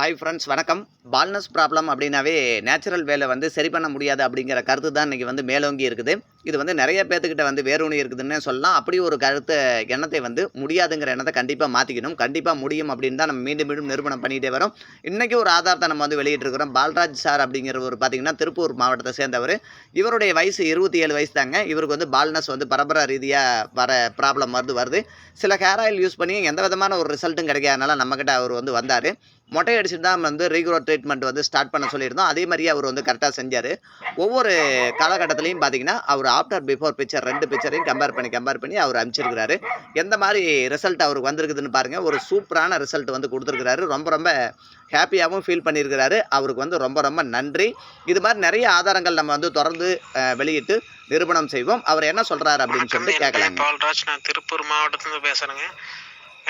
Hi friends வணக்கம். Baldness problem அப்படின்னாவே natural வேலை வந்து சரி பண்ண முடியாது அப்படிங்கிற கருத்து தான் இன்றைக்கி வந்து மேலோங்கி இருக்குது. இது வந்து நிறைய பேர்த்துக்கிட்ட வந்து வேரூனி இருக்குதுன்னே சொல்லலாம். அப்படி ஒரு கருத்து எண்ணத்தை வந்து முடியாதுங்கிற எண்ணத்தை கண்டிப்பாக மாற்றிக்கணும் கண்டிப்பாக முடியும் அப்படின்னு தான் நம்ம மீண்டும் மீண்டும் நிரூபணம் பண்ணிகிட்டே வரோம். இன்றைக்கி ஒரு ஆதாரத்தை நம்ம வந்து வெளியிட்டிருக்கிறோம். பால்ராஜ் சார் அப்படிங்கிறவர் பார்த்தீங்கன்னா திருப்பூர் மாவட்டத்தை சேர்ந்தவர். இவருடைய வயசு இருபத்தி ஏழு வயசு தாங்க. இவருக்கு வந்து பால்னஸ் வந்து பரம்பரை ரீதியாக வர ப்ராப்ளம் வந்து வருது. சில ஹேர் ஆயில் யூஸ் பண்ணி எந்த விதமான ஒரு ரிசல்ட்டும் கிடைக்காதனால நம்மக்கிட்ட அவர் வந்து வந்தார். மொட்டை அடிச்சுட்டு தான் வந்து ரீக்ரோ ட்ரீட்மெண்ட் வந்து ஸ்டார்ட் பண்ண சொல்லியிருந்தோம். அதே மாதிரியே அவர் வந்து கரெக்டாக செஞ்சார். ஒவ்வொரு காலகட்டத்துலையும் பார்த்தீங்கன்னா அவர் ஆஃப்டர் பிஃபோர் பிக்சர் ரெண்டு பிக்சரையும் கம்பேர் பண்ணி கம்பேர் பண்ணி அவர் அனுப்பிச்சிருக்கிறாரு எந்த மாதிரி ரிசல்ட் அவருக்கு வந்திருக்குதுன்னு பாருங்கள் ஒரு சூப்பரான ரிசல்ட் வந்து கொடுத்துருக்கிறாரு. ரொம்ப ரொம்ப ஹாப்பியாகவும் ஃபீல் பண்ணியிருக்கிறாரு அவருக்கு வந்து ரொம்ப ரொம்ப நன்றி. இது மாதிரி நிறைய ஆதாரங்கள் நம்ம வந்து தொடர்ந்து வெளியிட்டு நிரூபணம் செய்வோம். அவர் என்ன சொல்கிறாரு அப்படின்னு சொல்லிட்டு பால்ராஜ் நான் திருப்பூர் மாவட்டத்துலேருந்து பேசுகிறேங்க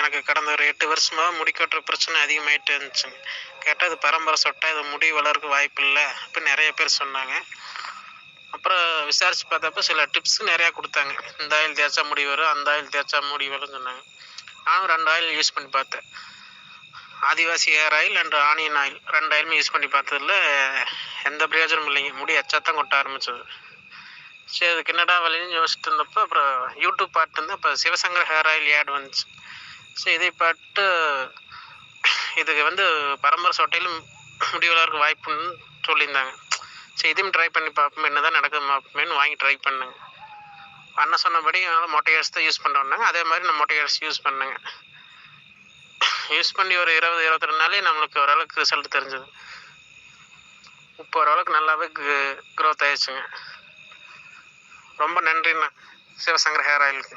எனக்கு கடந்த ஒரு எட்டு வருஷமா முடி கொட்டுற பிரச்சனை அதிகமாயிட்டே இருந்துச்சுங்க. கேட்டால் அது பரம்பரை சொட்டா இது முடி வளர்க்க வாய்ப்பு இல்லை அப்படின்னு நிறைய பேர் சொன்னாங்க. அப்புறம் விசாரிச்சு பார்த்தப்ப சில டிப்ஸ் நிறையா கொடுத்தாங்க. இந்த ஆயில் தேய்ச்சா முடி வரும் அந்த ஆயில் தேய்ச்சா முடி வரும்னு சொன்னாங்க. நானும் ரெண்டு ஆயில் யூஸ் பண்ணி பார்த்தேன். Adivasi hair oil and onion oil ரெண்டு ஆயிலுமே யூஸ் பண்ணி பார்த்ததில் எந்த பிரயோஜனமும் இல்லைங்க. முடி எச்சாத்தான் கொட்ட ஆரம்பிச்சது. சரி அதுக்கு என்னடா வழின்னு யோசிச்சுட்டு இருந்தப்போ அப்புறம் யூடியூப் பார்த்து இருந்து அப்போ சிவசங்கர் ஹேர் ஆயில் ஆட் வந்துச்சு. சரி இதை பார்த்து இதுக்கு வந்து பரம்பரை சொட்டையிலும் முடி வாய்ப்புன்னு சொல்லியிருந்தாங்க. சரி இதையும் ட்ரை பண்ணி பார்ப்போம் என்ன தான் நடக்குது பார்ப்போமேனு வாங்கி ட்ரை பண்ணுங்க. அண்ணன் சொன்னபடி என்னால் மொட்டை அரிசி தான் யூஸ் பண்ணுறோம்னாங்க அதே மாதிரி நான் மொட்டை அரிசி யூஸ் பண்ணுங்க. யூஸ் பண்ணி ஒரு இருபது இருபத்தி ரெண்டு நாளே நம்மளுக்கு ஓரளவுக்கு ரிசல்ட் தெரிஞ்சது. இப்போ ஓரளவுக்கு நல்லாவே க்ரோத் ஆயிடுச்சுங்க. ரொம்ப நன்றிண்ணா. சிவசங்கர் ஹேர் ஆயிலுக்கு